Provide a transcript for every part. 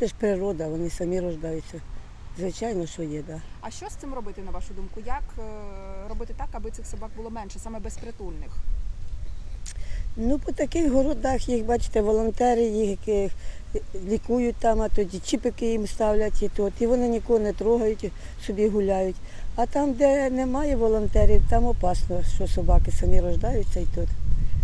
Це ж природа, вони самі рождаються. Звичайно, що є. Да. А що з цим робити, на вашу думку? Як е, робити так, аби цих собак було менше, саме безпритульних? Ну, по таких городах їх, бачите, волонтери їх е, лікують там, а тоді чіпики їм ставлять і тут. І вони нікого не трогають, собі гуляють. А там, де немає волонтерів, там опасно, що собаки самі рождаються і тут.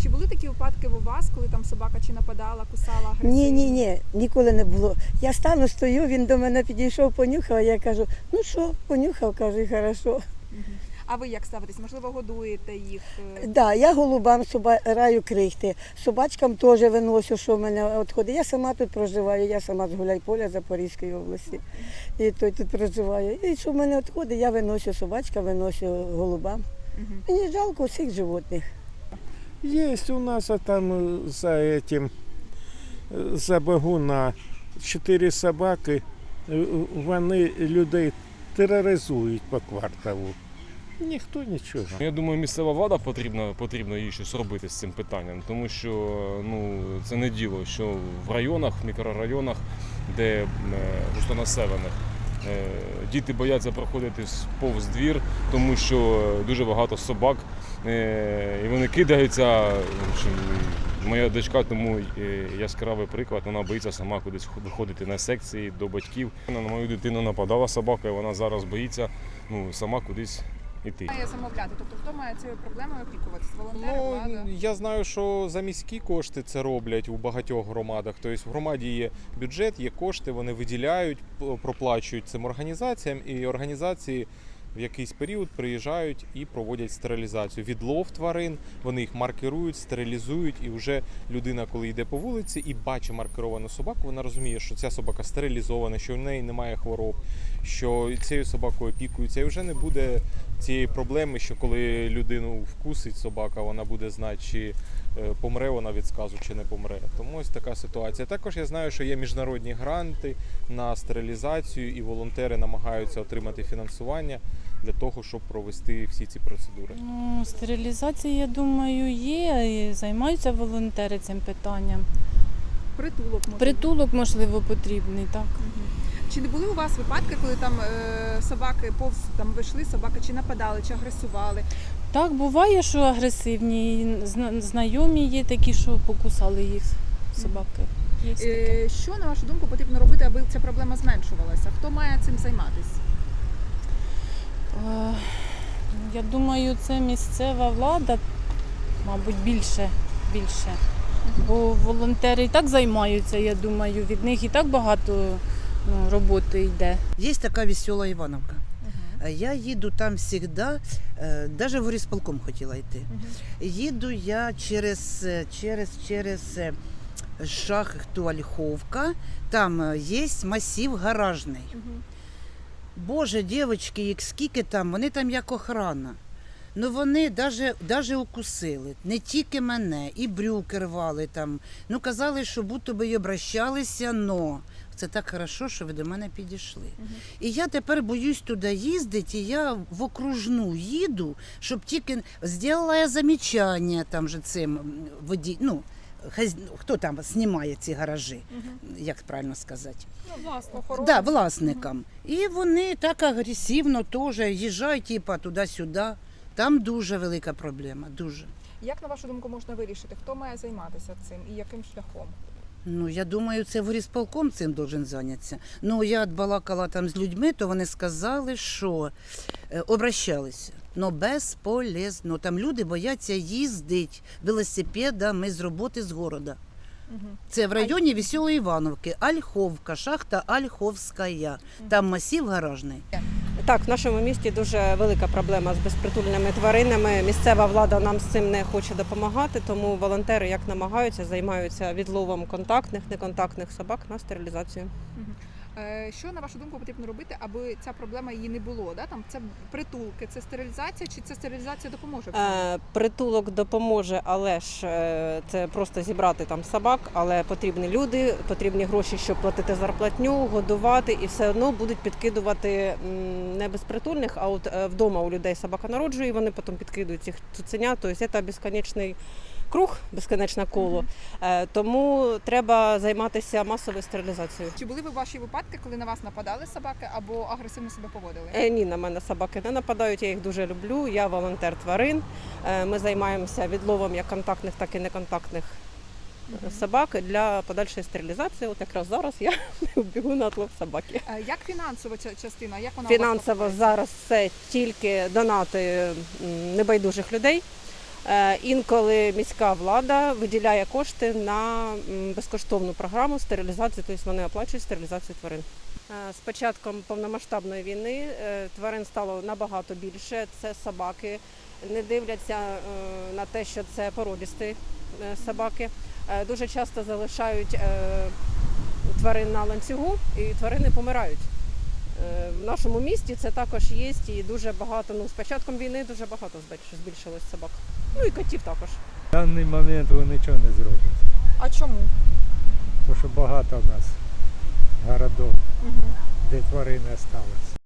Чи були такі випадки у вас, коли там собака чи нападала, кусала агресивно? Ні, ні, ні, ніколи не було. Я стану, стою, він до мене підійшов, понюхав, я кажу, ну що, понюхав, кажу, і хорошо. А ви як ставитесь? Можливо, годуєте їх? е, Да, я голубам собираю крихти, собачкам теж виношу, що в мене відходить. Я сама тут проживаю, я сама з Гуляйполя Запорізької області. І тут, тут проживаю. І що в мене відходить, я виношу собачкам, виношу голубам. Мені жалко всіх животних. Есть у нас а там э, за этим, э, за Багуна чотири собаки. Е, Вони людей тероризують по кварталу. Ніхто нічого. Я думаю, місцева влада потрібна, потрібно їй щось робити з цим питанням, тому що ну, це не діло, що в районах, в мікрорайонах, де е, густонаселених, е, діти бояться проходити повз двір, тому що дуже багато собак, е, і вони кидаються. Моя дочка тому е, яскравий приклад, вона боїться сама кудись виходити на секції до батьків. На мою дитину нападала собака, і вона зараз боїться ну, сама кудись іти. Має замовляти. Тобто хто має цією проблемою опікуватися? Волонтери, влада? Ну, я знаю, що за міські кошти це роблять у багатьох громадах. Тобто в громаді є бюджет, є кошти, вони виділяють, проплачують цим організаціям, і організації в якийсь період приїжджають і проводять стерилізацію. Відлов тварин, вони їх маркирують, стерилізують, і вже людина, коли йде по вулиці і бачить маркеровану собаку, вона розуміє, що ця собака стерилізована, що в неї немає хвороб, що цією собакою опікуються, і вже не буде цієї проблеми, що коли людину вкусить собака, вона буде знати, чи помре вона від сказу, чи не помре. Тому ось така ситуація. Також я знаю, що є міжнародні гранти на стерилізацію, і волонтери намагаються отримати фінансування для того, щоб провести всі ці процедури. Ну, стерилізація, я думаю, є. І займаються волонтери цим питанням. Притулок може. Притулок, можливо, потрібний, так. Чи не були у вас випадки, коли там е, собаки повз там вийшли, собаки чи нападали, чи агресували? Так, буває, що агресивні. зна- Знайомі є такі, що покусали їх собаки. Є таке. Е, що на вашу думку потрібно робити, аби ця проблема зменшувалася? Хто має цим займатися? Е, Я думаю, це місцева влада, мабуть, більше. більше. Бо волонтери і так займаються, я думаю, від них і так багато ну, роботи йде. Есть такая веселая Ивановка. Е, Я їду там завжди, навіть в горісполком хотіла йти. Їду я через, е, через, через е, шахту Ольховка, там є масив гаражний. Боже, дівчатки, їх скільки там, вони там як охрана. Ну вони даже укусили, не тільки мене, і брюки рвали там. Ну казали, що будто би й обращалися, но це так хорошо, що ви до мене підійшли. І я тепер боюсь туди їздити, і я в окружну їду, щоб тільки зробила я замічання там же цим м, воді, ну, хаз... хто там знімає ці гаражі, як правильно сказати. Ну, Да, власникам. І вони так агресивно теж їжджають, типа туди-сюди. Там дуже велика проблема, дуже. Як на вашу думку можна вирішити? Хто має займатися цим і яким шляхом? Ну, я думаю, це горісполком цим должен зайнятися. Ну, я балакала там з людьми, то вони сказали, що е, обращалися. Ну, безполезно. Там люди бояться їздити велосипедами з роботи з города. Це в районі Веселої Івановки, Ольховка, шахта Ольховська. Там масів гаражний. Так, в нашому місті дуже велика проблема з безпритульними тваринами. Місцева влада нам з цим не хоче допомагати, тому волонтери як намагаються, займаються відловом контактних, неконтактних собак на стерилізацію. Е, Що на вашу думку потрібно робити, аби ця проблема її не було? Да? Там це притулки, це стерилізація, чи ця стерилізація допоможе? Е, притулок допоможе, але ж е, це просто зібрати там собак, але потрібні люди, потрібні гроші, щоб платити зарплатню, годувати, і все одно будуть підкидувати не безпритульних, а от е, вдома у людей собака народжує, і вони потім підкидують цих цуценят. Тобто це безконечний круг, безконечне коло. Е, Тому треба займатися масовою стерилізацією. Чи були ви ваші випадки, коли на вас нападали собаки або агресивно себе поводили? Е, Ні, на мене собаки не нападають, я їх дуже люблю. Я волонтер тварин. Е, Ми займаємося відловом як контактних, так і неконтактних е, собак для подальшої стерилізації. От якраз зараз я бігу на отлов собаки. Як фінансова ча- частина? Як вона Фінансово зараз це тільки донати небайдужих людей. Е, Інколи міська влада виділяє кошти на безкоштовну програму стерилізації, тобто вони оплачують стерилізацію тварин. Е, З початком повномасштабної війни е, тварин стало набагато більше. Це собаки, не дивляться на те, що це породісті е, собаки. Дуже часто залишають тварин на ланцюгу і тварини помирають. Е, В нашому місті це також є і дуже багато. Ну, з початком війни дуже багато збільшилось собак. Ну і котів також. В даний момент вони нічого не зроблять. А чому? Тому що багато в нас городов, де тварини залишилися.